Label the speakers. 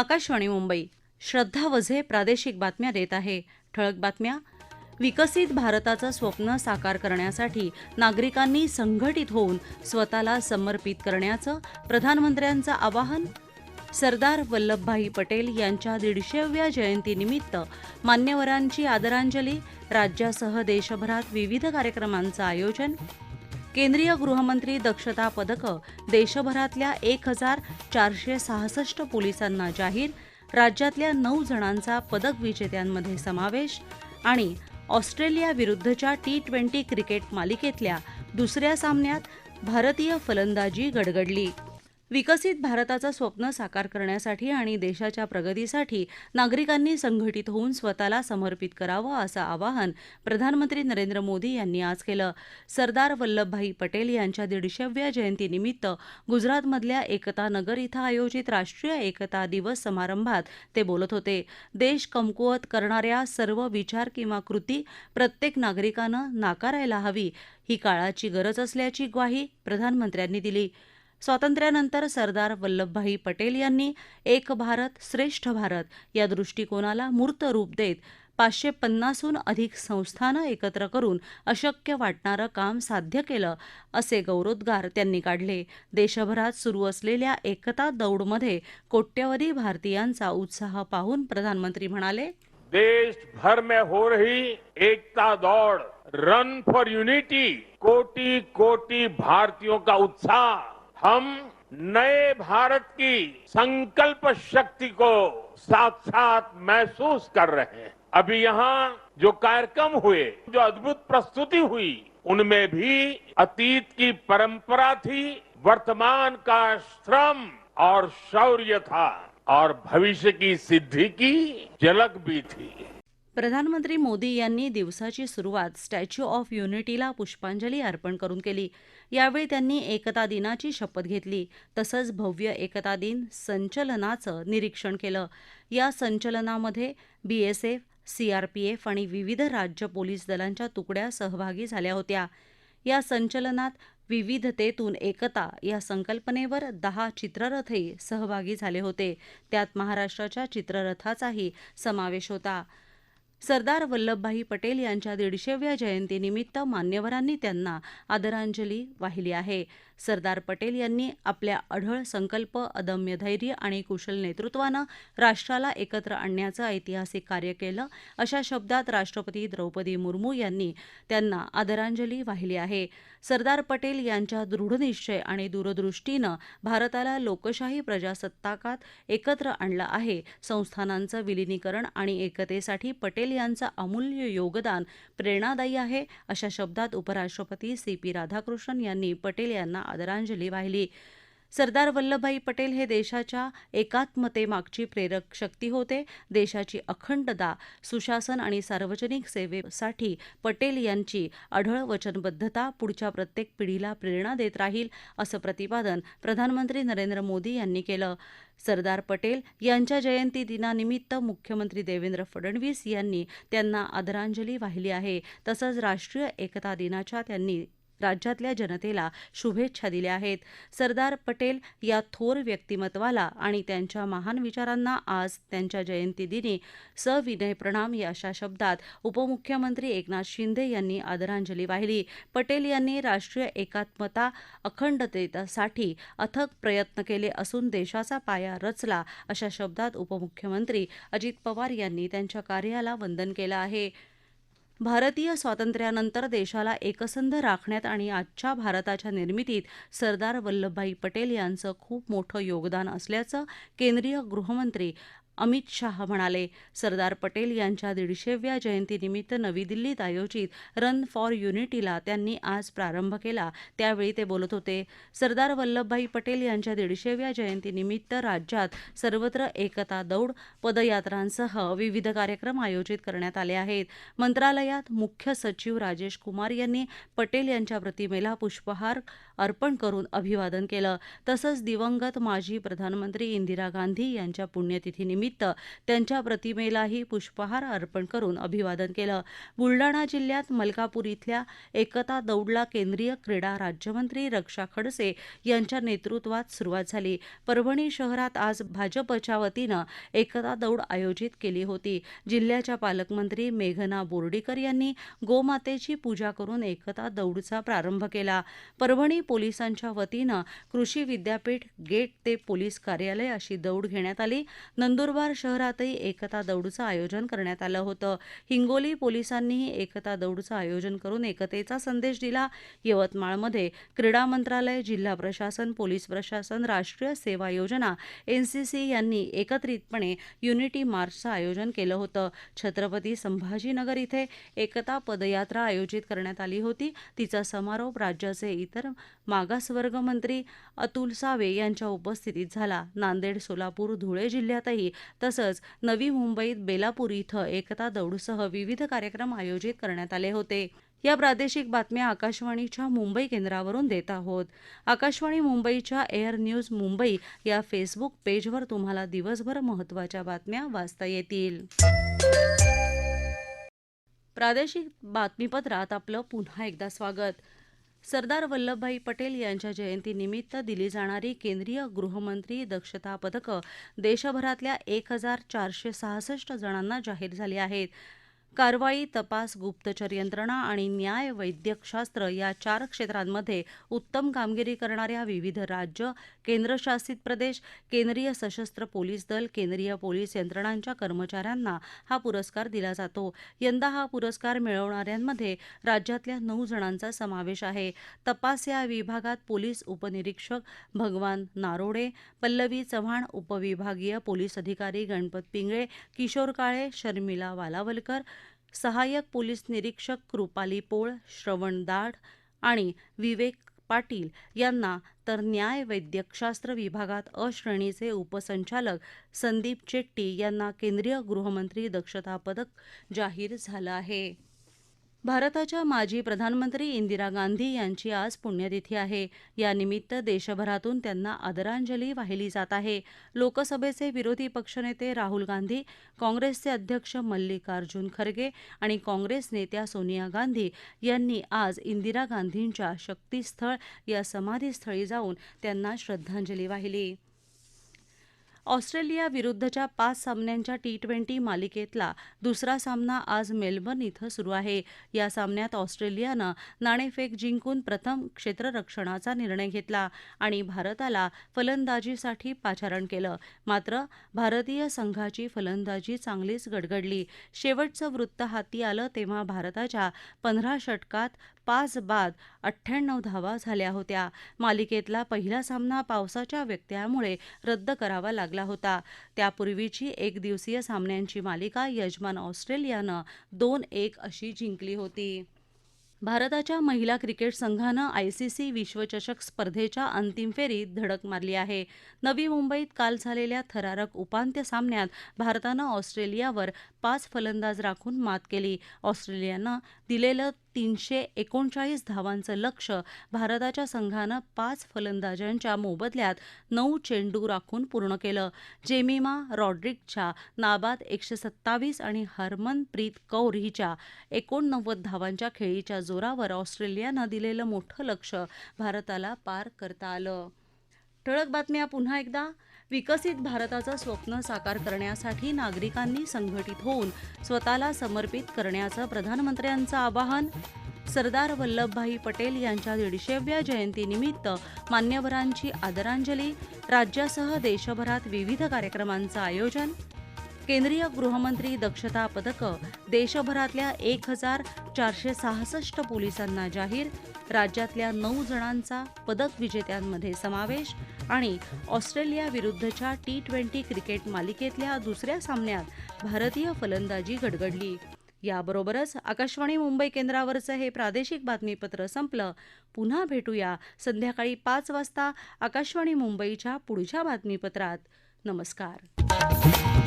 Speaker 1: आकाशवाणी मुंबई श्रद्धा वझे प्रादेशिक बातम्या देत आहे ठळक बातम्या विकसित भारताचं स्वप्न साकार करण्यासाठी नागरिकांनी संघटित होऊन स्वतःला समर्पित करण्याचं प्रधानमंत्र्यांचं आवाहन सरदार वल्लभभाई पटेल यांच्या दीडशेव्या जयंतीनिमित्त मान्यवरांची आदरांजली राज्यासह देशभरात विविध कार्यक्रमांचं आयोजन केंद्रीय गृहमंत्री दक्षता पदकं देशभरातल्या एक हजार चारशे सहासष्ट पोलिसांना जाहीर राज्यातल्या नऊ जणांचा पदक विजेत्यांमध्ये समावेश आणि ऑस्ट्रेलियाविरुद्धच्या टी ट्वेंटी क्रिकेट मालिकेतल्या दुसऱ्या सामन्यात भारतीय फलंदाजी गडगडली विकसित भारताचं स्वप्न साकार करण्यासाठी आणि देशाच्या प्रगतीसाठी नागरिकांनी संघटित होऊन स्वतःला समर्पित करावं असं आवाहन प्रधानमंत्री नरेंद्र मोदी यांनी आज केलं सरदार वल्लभभाई पटेल यांच्या दीडशेव्या जयंतीनिमित्त गुजरातमधल्या एकता नगर इथं आयोजित राष्ट्रीय एकता दिवस समारंभात ते बोलत होते देश कमकुवत करणाऱ्या सर्व विचार किंवा कृती प्रत्येक नागरिकानं नाकारायला हवी ही काळाची गरज असल्याची ग्वाही प्रधानमंत्र्यांनी दिली स्वातंत्र्यानंतर सरदार वल्लभभाई पटेल यांनी एक भारत श्रेष्ठ भारत या दृष्टिकोनाला मूर्त रूप देत पाचशे पन्नासहून अधिक संस्थानं एकत्र करून अशक्य वाटणारं काम साध्य केलं असे गौरवोद्गार त्यांनी काढले देशभरात सुरू असलेल्या एकता दौडमध्ये कोट्यवधी भारतीयांचा उत्साह पाहून प्रधानमंत्री म्हणाले देशभर मे हो रही एकता दौड़ रन फॉर युनिटी कोटी कोटी भारतीयों का उत्साह हम नए भारत की संकल्प शक्ति को साथ साथ महसूस कर रहे हैं अभी यहाँ जो कार्यक्रम हुए जो अद्भुत प्रस्तुति हुई उनमें भी अतीत की परंपरा थी वर्तमान का श्रम और शौर्य था और भविष्य की सिद्धि की झलक भी थी प्रधानमंत्री मोदी यांनी दिवसाची सुरुवात स्टॅच्यू ऑफ युनिटीला पुष्पांजली अर्पण करून केली यावेळी त्यांनी एकता दिनाची शपथ घेतली तसंच भव्य एकता दिन संचलनाचं निरीक्षण केलं या संचलनामध्ये बीएसएफ सीआरपीएफ आणि विविध राज्य पोलीस दलांच्या तुकड्या सहभागी झाल्या होत्या या संचलनात विविधतेतून एकता या संकल्पनेवर दहा चित्ररथही सहभागी झाले होते त्यात महाराष्ट्राच्या चित्ररथाचाही समावेश होता सरदार वल्लभभाई पटेल यांच्या दीडशेव्या जयंतीनिमित्त मान्यवरांनी त्यांना आदरांजली वाहिली आहे सरदार पटेल यांनी आपल्या अढळ संकल्प अदम्य धैर्य आणि कुशल नेतृत्वानं राष्ट्राला एकत्र आणण्याचं ऐतिहासिक कार्य केलं अशा शब्दात राष्ट्रपती द्रौपदी मुर्मू यांनी त्यांना आदरांजली वाहिली आहे सरदार पटेल यांच्या दृढनिश्चय आणि दूरदृष्टीनं भारताला लोकशाही प्रजासत्ताकात एकत्र आणलं आहे संस्थानांचं विलिनीकरण आणि एकतेसाठी पटेल यांचं अमूल्य योगदान प्रेरणादायी आहे अशा शब्दात उपराष्ट्रपती सी पी राधाकृष्णन यांनी पटेल यांना आदरांजली वाहिली सरदार वल्लभभाई पटेल हे देशाच्या एकात्मतेमागची प्रेरक शक्ती होते देशाची अखंडता सुशासन आणि सार्वजनिक सेवेसाठी पटेल यांची अढळ वचनबद्धता पुढच्या प्रत्येक पिढीला प्रेरणा देत राहील असं प्रतिपादन प्रधानमंत्री नरेंद्र मोदी यांनी केलं सरदार पटेल यांच्या जयंती दिनानिमित्त मुख्यमंत्री देवेंद्र फडणवीस यांनी त्यांना आदरांजली वाहिली आहे तसंच राष्ट्रीय एकता दिनाच्या त्यांनी राज्यातल्या जनतेला शुभेच्छा दिल्या आहेत सरदार पटेल या थोर व्यक्तिमत्वाला आणि त्यांच्या महान विचारांना आज त्यांच्या जयंतीदिनी सविनय प्रणाम या अशा शब्दात उपमुख्यमंत्री एकनाथ शिंदे यांनी आदरांजली वाहिली पटेल यांनी राष्ट्रीय एकात्मता अखंडतेसाठी अथक प्रयत्न केले असून देशाचा पाया रचला अशा शब्दात उपमुख्यमंत्री अजित पवार यांनी त्यांच्या कार्याला वंदन केलं आहे भारतीय स्वातंत्र्यानंतर देशाला एकसंध राखण्यात आणि आजच्या भारताच्या निर्मितीत सरदार वल्लभभाई पटेल यांचं खूप मोठं योगदान असल्याचं केंद्रीय गृहमंत्री अमित शाह म्हणाले सरदार पटेल यांच्या दीडशेव्या जयंतीनिमित्त नवी दिल्लीत आयोजित रन फॉर युनिटीला त्यांनी आज प्रारंभ केला त्यावेळी ते बोलत होते सरदार वल्लभभाई पटेल यांच्या दीडशेव्या जयंतीनिमित्त राज्यात सर्वत्र एकता दौड पदयात्रांसह विविध कार्यक्रम आयोजित करण्यात आले आहेत मंत्रालयात मुख्य सचिव राजेश कुमार यांनी पटेल यांच्या प्रतिमेला पुष्पहार अर्पण करून अभिवादन केलं तसंच दिवंगत माजी प्रधानमंत्री इंदिरा गांधी यांच्या पुण्यतिथीनिमित्त त्यांच्या प्रतिमेलाही पुष्पहार अर्पण करून अभिवादन केलं बुलडाणा जिल्ह्यात मलकापूर इथल्या एकता दौडला केंद्रीय क्रीडा राज्यमंत्री रक्षा खडसे यांच्या नेतृत्वात सुरुवात झाली परभणी शहरात आज भाजपच्या वतीनं एकता दौड आयोजित केली होती जिल्ह्याच्या पालकमंत्री मेघना बोर्डीकर यांनी गोमातेची पूजा करून एकता दौडचा प्रारंभ केला परभणी पोलिसांच्या वतीनं कृषी विद्यापीठ गेट ते पोलीस कार्यालय अशी दौड घेण्यात आली नंदुरबार शहरातही एकता दौडचं आयोजन करण्यात आलं होतं हिंगोली पोलिसांनीही एकता दौडचं आयोजन करून एकतेचा संदेश दिला यवतमाळमध्ये क्रीडा मंत्रालय जिल्हा प्रशासन पोलीस प्रशासन राष्ट्रीय सेवा योजना एनसीसी यांनी एकत्रितपणे युनिटी मार्चचं आयोजन केलं होतं छत्रपती संभाजीनगर इथे एकता पदयात्रा आयोजित करण्यात आली होती तिचा समारोप राज्याचे इतर वर्ग मंत्री अतुल सावे यांच्या उपस्थितीत झाला नांदेड सोलापूर धुळे जिल्ह्यातही तसंच नवी मुंबईत बेलापूर इथं एकता दौडसह विविध कार्यक्रम आयोजित करण्यात आले होते या प्रादेशिक बातम्या आकाशवाणीच्या मुंबई केंद्रावरून देत आहोत आकाशवाणी मुंबईच्या एअर न्यूज मुंबई या फेसबुक पेजवर तुम्हाला दिवसभर महत्त्वाच्या बातम्या वाचता येतील प्रादेशिक बातमीपत्रात आपलं पुन्हा एकदा स्वागत सरदार वल्लभभाई पटेल यांच्या जयंतीनिमित्त दिली जाणारी केंद्रीय गृहमंत्री दक्षता पदकं देशभरातल्या एक हजार चारशे सहासष्ट जणांना जाहीर झाली आहेत कारवाई तपास गुप्तचर यंत्रणा आणि न्याय वैद्यकशास्त्र या चार क्षेत्रांमध्ये उत्तम कामगिरी करणाऱ्या विविध राज्य केंद्रशासित प्रदेश केंद्रीय सशस्त्र पोलीस दल केंद्रीय पोलीस यंत्रणांच्या कर्मचाऱ्यांना हा पुरस्कार दिला जातो यंदा हा पुरस्कार मिळवणाऱ्यांमध्ये राज्यातल्या नऊ जणांचा समावेश आहे तपास या विभागात पोलीस उपनिरीक्षक भगवान नारोडे पल्लवी चव्हाण उपविभागीय पोलीस अधिकारी गणपत पिंगळे किशोर काळे शर्मिला वालावलकर सहाय्यक पोलीस निरीक्षक कृपाली पोळ श्रवण दाढ आणि विवेक पाटील यांना तर न्याय वैद्यकशास्त्र विभागात अश्रेणीचे उपसंचालक संदीप चेट्टी यांना केंद्रीय गृहमंत्री दक्षता पदक जाहीर झालं आहे भारताच्या माजी प्रधानमंत्री इंदिरा गांधी यांची आज पुण्यतिथी आहे यानिमित्त देशभरातून त्यांना आदरांजली वाहिली जात आहे लोकसभेचे विरोधी पक्षनेते राहुल गांधी काँग्रेसचे अध्यक्ष मल्लिकार्जुन खरगे आणि काँग्रेस नेत्या सोनिया गांधी यांनी आज इंदिरा गांधींच्या शक्तीस्थळ या समाधीस्थळी जाऊन त्यांना श्रद्धांजली वाहिली ऑस्ट्रेलिया विरुद्धच्या पाच सामन्यांच्या टी ट्वेंटी मालिकेतला दुसरा सामना आज मेलबर्न इथं सुरू आहे या सामन्यात ऑस्ट्रेलियानं नाणेफेक जिंकून प्रथम क्षेत्ररक्षणाचा निर्णय घेतला आणि भारताला फलंदाजीसाठी पाचारण केलं मात्र भारतीय संघाची फलंदाजी चांगलीच गडगडली शेवटचं वृत्त हाती आलं तेव्हा भारताच्या पंधरा षटकात पाच बाद अठ्ठ्याण्णव धावा झाल्या होत्या मालिकेतला पहिला सामना पावसाच्या व्यत्ययामुळे रद्द करावा लागला होता त्यापूर्वीची एक दिवसीय सामन्यांची मालिका यजमान ऑस्ट्रेलियानं दोन एक अशी जिंकली होती भारताच्या महिला क्रिकेट संघानं आय सी सी विश्वचषक स्पर्धेच्या अंतिम फेरीत धडक मारली आहे नवी मुंबईत काल झालेल्या थरारक उपांत्य सामन्यात भारतानं ऑस्ट्रेलियावर पाच फलंदाज राखून मात केली ऑस्ट्रेलियानं दिलेलं तीनशे एकोणचाळीस धावांचं लक्ष भारताच्या संघानं पाच फलंदाजांच्या मोबदल्यात नऊ चेंडू राखून पूर्ण केलं जेमिमा रॉड्रिकच्या नाबाद एकशे सत्तावीस आणि हरमनप्रीत कौर हिच्या एकोणनव्वद धावांच्या खेळीच्या जोरावर ऑस्ट्रेलियानं दिलेलं मोठं लक्ष भारताला पार करता आलं ठळक बातम्या पुन्हा एकदा विकसित भारताचं स्वप्न साकार करण्यासाठी नागरिकांनी संघटित होऊन स्वतःला समर्पित करण्याचं प्रधानमंत्र्यांचं आवाहन सरदार वल्लभभाई पटेल यांच्या दीडशेव्या जयंतीनिमित्त मान्यवरांची आदरांजली राज्यासह देशभरात विविध कार्यक्रमांचं आयोजन केंद्रीय गृहमंत्री दक्षता पथकं देशभरातल्या एक हजार चारशे सहासष्ट पोलिसांना जाहीर राज्यातल्या नऊ जणांचा पदक विजेत्यांमध्ये समावेश आणि ऑस्ट्रेलियाविरुद्धच्या टी ट्वेंटी क्रिकेट मालिकेतल्या दुसऱ्या सामन्यात भारतीय फलंदाजी गडगडली याबरोबरच आकाशवाणी मुंबई केंद्रावरचं हे प्रादेशिक बातमीपत्र संपलं पुन्हा भेटूया संध्याकाळी पाच वाजता आकाशवाणी मुंबईच्या पुढच्या बातमीपत्रात नमस्कार